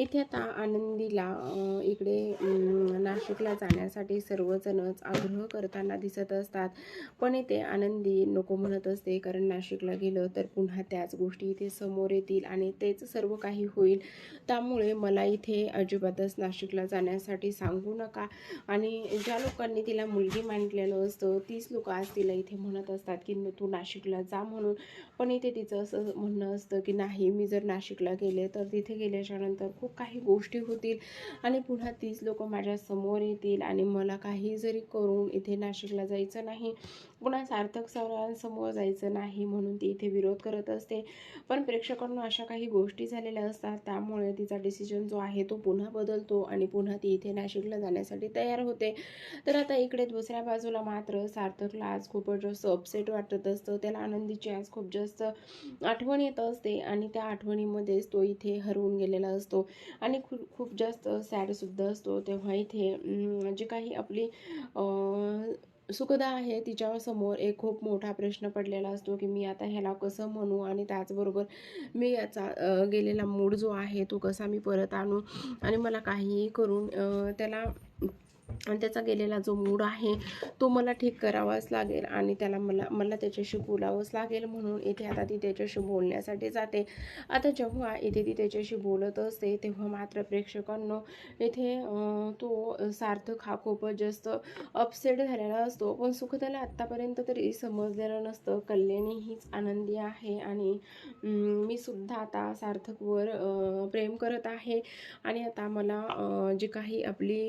इथे आता आनंदीला इकडे नाशिकला जाण्यासाठी सर्वजणच आग्रह करताना दिसत असतात. पण इथे आनंदी नको म्हणत असते कारण नाशिकला गेलं तर पुन्हा त्याच गोष्टी इथे समोर येतील आणि तेच सर्व काही होईल. त्यामुळे मला इथे अजिबातच नाशिकला जाण्यासाठी सांगू नका. आणि ज्या लोकांनी तिला मुलगी मांडलेलं असतं तीच लोक आज तिला इथे म्हणत असतात की न- तू नाशिकला जा म्हणून. पण इथे तिचं असं म्हणणं असतं की नाही मी जर नाशिकला गेले तर तिथे गेल्याच्यानंतर खूप खूप काही गोष्टी होतील आणि पुन्हा तीच लोक माझ्यासमोर येतील आणि मला काही जरी करून इथे नाशिकला जायचं नाही पुन्हा सार्थक सरांसमोर जायचं नाही म्हणून ती इथे विरोध करत असते. पण प्रेक्षकांना अशा काही गोष्टी झालेल्या असतात त्यामुळे तिचा डिसिजन जो आहे तो पुन्हा बदलतो आणि पुन्हा ती इथे नाशिकला जाण्यासाठी तयार होते. तर आता इकडे दुसऱ्या बाजूला मात्र सार्थकला आज खूपच जास्त अपसेट वाटत असतं. त्याला आनंदीची आज खूप जास्त आठवण येत असते आणि त्या आठवणीमध्येच तो इथे हरवून गेलेला असतो आणि खूप खूप जास्त सॅडसुद्धा असतो. तेव्हा इथे जे जी काही आपली सुखदा आहे तिच्यासमोर एक खूप मोठा प्रश्न पडलेला असतो की मी आता ह्याला कसं म्हणू आणि त्याचबरोबर मी याचा गेलेला मूड जो आहे तो कसा मी परत आणू? आणि मला काहीही करून त्याला आणि त्याचा गेलेला जो मूड आहे तो मला ठीक करावाच लागेल आणि त्याला मला मला त्याच्याशी बोलावंच लागेल म्हणून इथे आता ती त्याच्याशी बोलण्यासाठी जाते. आता जेव्हा इथे ती त्याच्याशी बोलत असते तेव्हा मात्र प्रेक्षकांनो इथे तो सार्थक हा खूपच जास्त अपसेट झालेला असतो. पण सुखदाला आत्तापर्यंत तरी समजलेलं नसतं. कल्याणी हीच आनंदी आहे आणि मी सुद्धा आता सार्थकवर प्रेम करत आहे. आणि आता मला जी काही आपली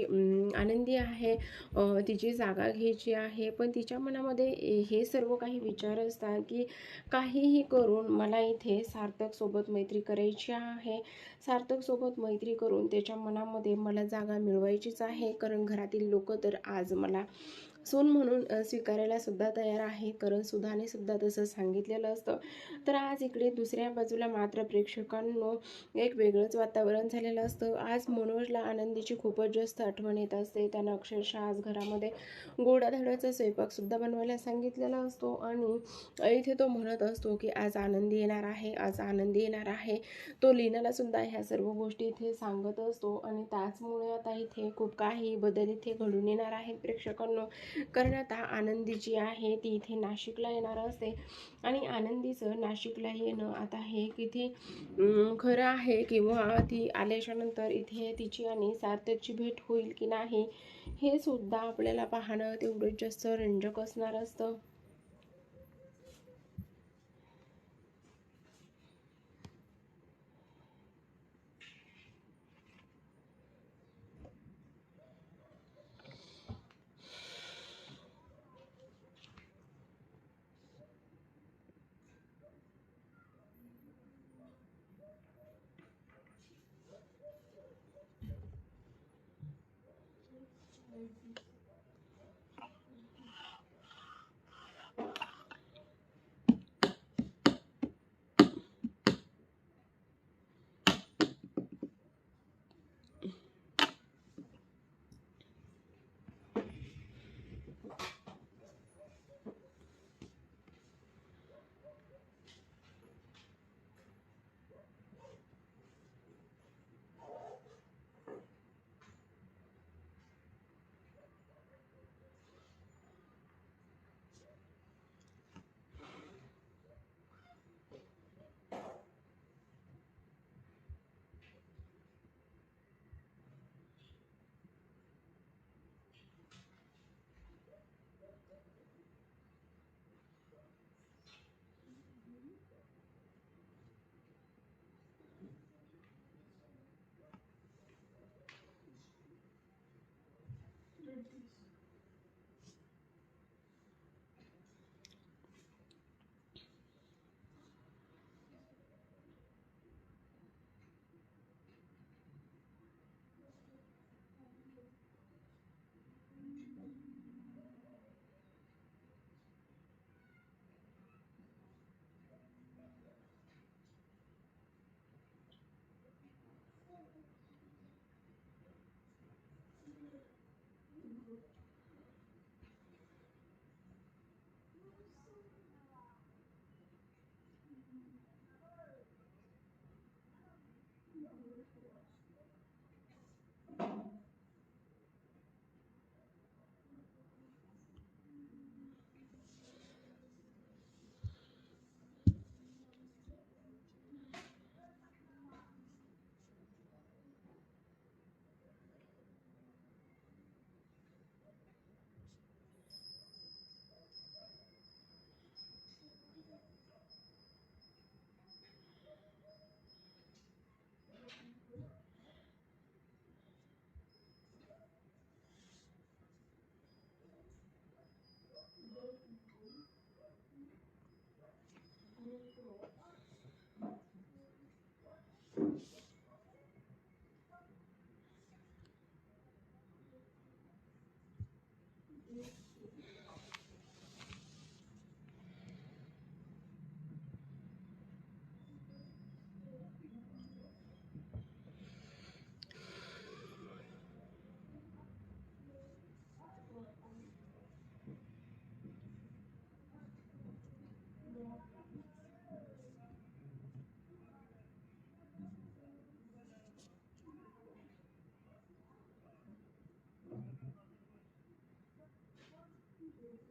आनंदी आनंदी आहे तिची जागा घ्यायची आहे. पण तिच्या मनामध्ये हे सर्व काही विचार असतात की काहीही करून मला इथे सार्थकसोबत मैत्री करायची आहे. सार्थकसोबत मैत्री करून त्याच्या मनामध्ये मला जागा मिळवायचीच आहे. कारण घरातील लोक तर आज मला सून म्हणून स्वीकारायला सुद्धा तयार आहे. कारण सुधाने सुद्धा तसं सांगितलेलं असतं. तर आज इकडे दुसऱ्या बाजूला मात्र प्रेक्षकांनो एक वेगळंच वातावरण झालेलं असतं. आज मनोजला आनंदीची खूपच जास्त आठवण येत असते. त्यानं अक्षरशः आज घरामध्ये गोडाधड्याचा स्वयंपाकसुद्धा बनवायला सांगितलेला असतो आणि इथे तो म्हणत असतो की आज आनंदी येणार आहे आज आनंदी येणार आहे. तो लीनाला सुद्धा ह्या सर्व गोष्टी इथे सांगत असतो आणि त्याचमुळे आता इथे खूप काही बदल इथे घडून येणार आहेत प्रेक्षकांनो. कारण आता आनंदी जी आहे ती इथे नाशिकला येणार असते. आणि आनंदीचं नाशिकला येणं आता हे किती खरं आहे किंवा ती आल्याच्यानंतर इथे तिची आणि सार्थकची भेट होईल की नाही हे सुद्धा आपल्याला पाहणं तेवढंच जास्त रंजक असणार असतं.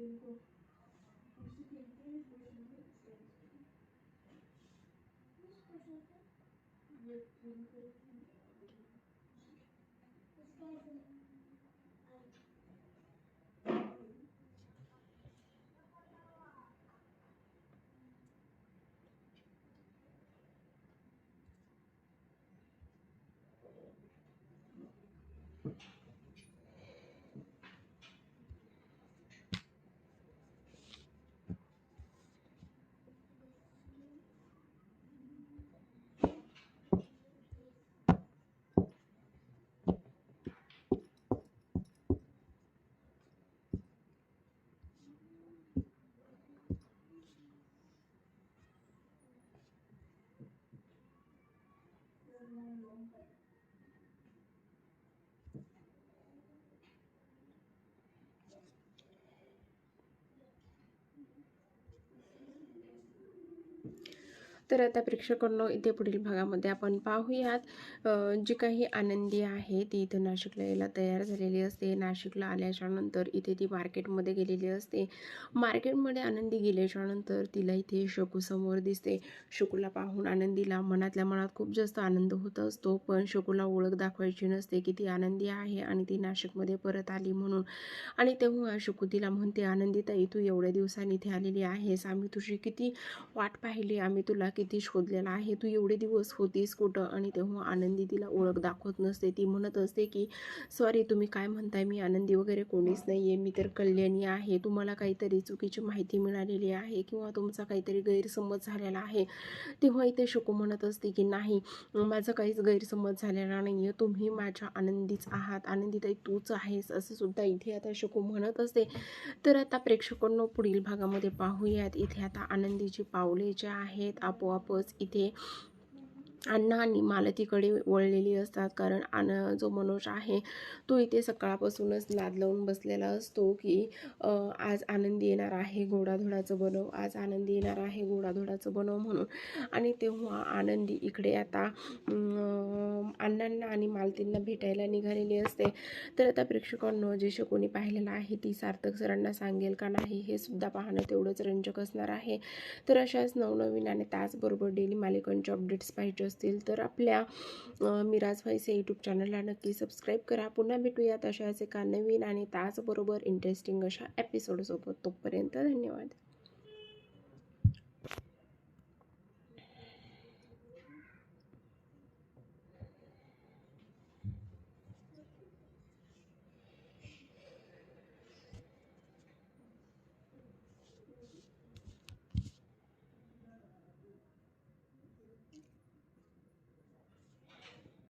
рынку. Почти перед больше не будет стоить. Ну что? Нет, я не хочу. तर आता प्रेक्षकांनो इथे पुढील भागामध्ये आपण पाहूयात जी काही आनंदी आहे ती इथं नाशिकला यायला तयार झालेली असते. नाशिकला आल्याच्यानंतर इथे ती मार्केटमध्ये गेलेली असते. मार्केटमध्ये आनंदी गेल्याच्यानंतर तिला इथे शकूसमोर दिसते. शकूला पाहून आनंदीला मनातल्या मनात खूप जास्त आनंद होत असतो पण शकूला ओळख दाखवायची नसते की ती आनंदी आहे आणि ती नाशिकमध्ये परत आली म्हणून. आणि तेव्हा शकू तिला म्हणते आनंदी ताई तू एवढ्या दिवसांनी इथे आलेली आहेस. आम्ही तुझी किती वाट पाहिली. आम्ही तुला किती शोधलेला आहे तू एवढे दिवस होतीस कुठं? आणि तेव्हा आनंदी तिला ओळख दाखवत नसते. ती म्हणत असते की सॉरी तुम्ही काय म्हणताय? मी आनंदी वगैरे कोणीच नाही आहे मी तर कल्याणी आहे. तुम्हाला काहीतरी चुकीची माहिती मिळालेली आहे किंवा तुमचा काहीतरी गैरसमज झालेला आहे. तेव्हा इथे शोको म्हणत असते की नाही माझा काहीच गैरसमज झालेला नाही आहे तुम्ही माझ्या आनंदीच आहात. आनंदीताई तूच आहेस. असं सुद्धा इथे आता शोको म्हणत असते. तर आता प्रेक्षकांना पुढील भागामध्ये पाहूयात. इथे आता आनंदीची पावले जे आहेत आपोआपच इथे अण्णा आणि मालतीकडे वळलेली असतात. कारण अन जो मनोज आहे तो इथे सकाळपासूनच लाद लावून बसलेला असतो की आज आनंदी येणार आहे घोडाधोडाचं बनव आज आनंदी येणार आहे घोडाधोडाचं बनव म्हणून. आणि तेव्हा आनंदी इकडे आता अण्णांना आणि मालतींना भेटायला निघालेली असते. तर आता प्रेक्षकांनो जे कोणी पाहिलेलं आहे ती सार्थक सरांना सांगेल का नाही हे सुद्धा पाहणं तेवढंच रंजक असणार आहे. तर अशाच नवनवीन आणि त्याचबरोबर डेली मालिकांचे अपडेट्स पाहिजे असतील तर आपल्या मिराज व्हाईस यूट्यूब चॅनलला नक्की सबस्क्राईब करा. पुन्हा भेटूयात अशाच एका नवीन आणि त्याचबरोबर इंटरेस्टिंग अशा एपिसोडसोबत तोपर्यंत धन्यवाद.